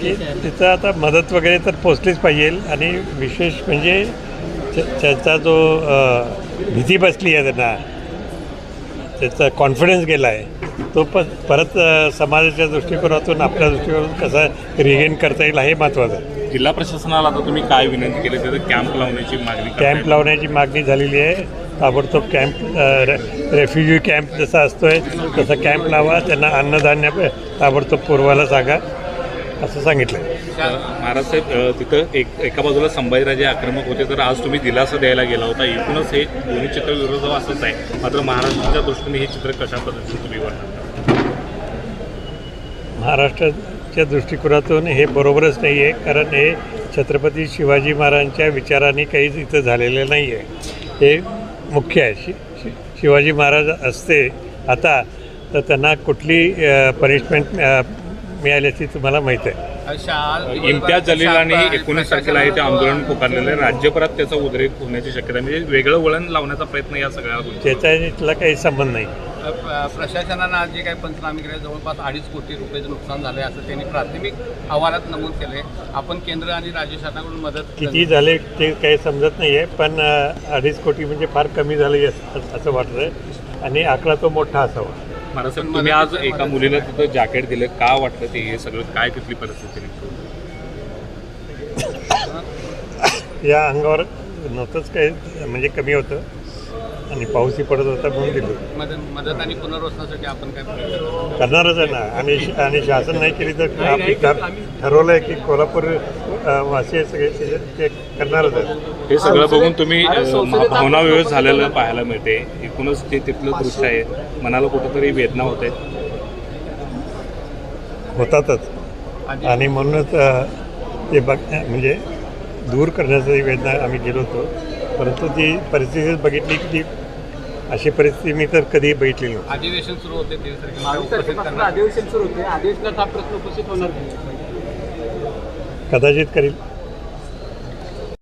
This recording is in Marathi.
की तिथं आता मदत वगैरे तर पोचलीच पाहिजे आणि विशेष म्हणजे त्या- त्याचा जो भीती बसली आहे त्यांना त्याचा कॉन्फिडन्स गेला आहे तो पण परत समाजाच्या दृष्टिकोनातून आपल्या दृष्टिकोनातून कसा रिगेन करता येईल हे महत्त्वाचं आहे. जिल्हा प्रशासनाला आता तुम्ही काय विनंती केली? तर कॅम्प लावण्याची मागणी. कॅम्प लावण्याची मागणी झालेली आहे. ताबडतोब कॅम्प रे रेफ्युजी कॅम्प जसा असतोय तसा कॅम्प लावा त्यांना अन्नधान्य ताबडतोब पुरवायला सांगा असं सांगितलं महाराजसाहेब तिथं एक एका बाजूला संभाजीराजे आक्रमक होते तर आज तुम्ही दिलासा द्यायला गेला होता. एकूणच हे दोन्ही चित्र विरोध असंच आहे. मात्र महाराष्ट्राच्या दृष्टीने हे चित्र कशा पद्धतीने तुम्ही वर्णन महाराष्ट्राच्या दृष्टिकोनातून हे बरोबरच नाही आहे कारण हे छत्रपती शिवाजी महाराजांच्या विचारांनी काहीच इथं झालेलं नाही आहे हे मुख्य आहे. शि शि शिवाजी महाराज असते. आता तर त्यांना कुठली पनिशमेंट मिळाली असती तुम्हाला माहीत आहे? इम्तियाज जलीलांनी एकोणीस तारखेला हे ते आंदोलन पुकारलेलं आहे. राज्यभरात त्याचा उद्रेक होण्याची शक्यता आहे. म्हणजे वेगळं वळण लावण्याचा प्रयत्न या सगळ्या त्याचा इथला काही संबंध नाही. प्रशासनानं आज जे काही पंचनामे केले जवळपास अडीच कोटी रुपयाचं नुकसान झालं असं त्यांनी प्राथमिक अहवालात नमूद केले आपण केंद्र आणि राज्य शासनाकडून मदत किती झाले ते काही समजत नाही आहे पण अडीच कोटी म्हणजे फार कमी झाले असं वाटतं आहे आणि आकडा तो मोठा असावा. तुम्ही आज एका मुलीला तिथं जॅकेट दिलं का वाटलं ते हे सगळं? काय तिथली परिस्थिती? या अंगावर नव्हतंच काही म्हणजे कमी होतं. आणि पाऊसही पडत होता म्हणून दिलं. मदत आणि पुनर्वसनासाठी आपण काय प्रयत्न? करणारच आहे ना. आणि आणि शासन नाही केली तर ठर- ठरवलं आहे की कोल्हापूर अ, वासी आहे सगळे ते- ते करणारच आहे. हे सगळं बघून तुम्ही भावना व्यवस्थ झालेलं पाहायला मिळते. एकूणच ते तिथलं दृश्य आहे. मनाला कुठंतरी वेदना होते. होतातच. आणि म्हणूनच अ, ते बघ म्हणजे दूर करण्याची वेदना आम्ही गेलो होतो. परंतु ती परिस्थिती बघितली की ती अशी परिस्थिती मी तर कधी बघितली नव्हती. अधिवेशन सुरू होते अधिवेशन सुरू होते. अधिवेशनात हा प्रश्न उपस्थित होणार कदाचित करील.